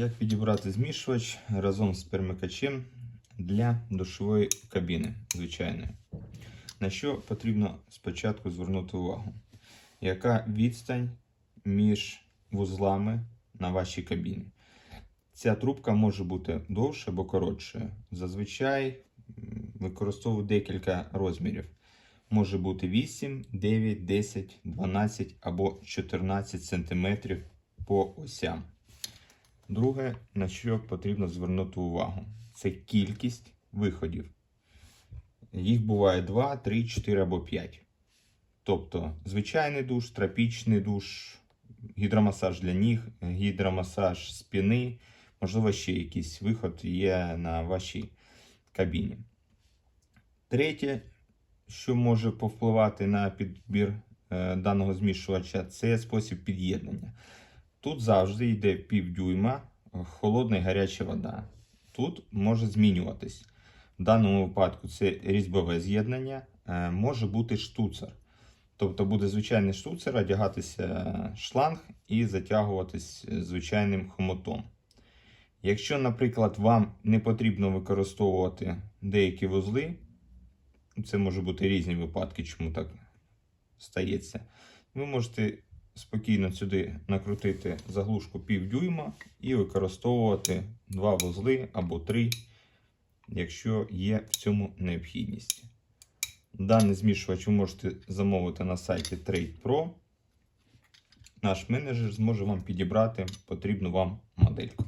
Як підібрати змішувач разом з перемикачем для душової кабіни звичайної? На що потрібно спочатку звернути увагу? Яка відстань між вузлами на вашій кабіні? Ця трубка може бути довше або коротшою. Зазвичай використовую декілька розмірів. Може бути 8, 9, 10, 12 або 14 см по осям. Друге, на що потрібно звернути увагу, це кількість виходів. Їх буває 2, 3, 4 або 5. Тобто звичайний душ, тропічний душ, гідромасаж для ніг, гідромасаж спини, можливо, ще якийсь виход є на вашій кабіні. Третє, що може повпливати на підбір е, даного змішувача, це спосіб під'єднання. Тут завжди йде півдюйма холодна і гаряча вода. Тут може змінюватись. В даному випадку це різьбове з'єднання, е, може бути штуцер. Тобто буде звичайний штуцер, одягатися шланг і затягуватись звичайним хомутом. Якщо, наприклад, вам не потрібно використовувати деякі вузли, це може бути різні випадки, чому так стається, ви можете спокійно сюди накрутити заглушку півдюйма і використовувати два вузли або три, якщо є в цьому необхідність. Даний змішувач ви можете замовити на сайті Trade Pro. Наш менеджер зможе вам підібрати потрібну вам модельку.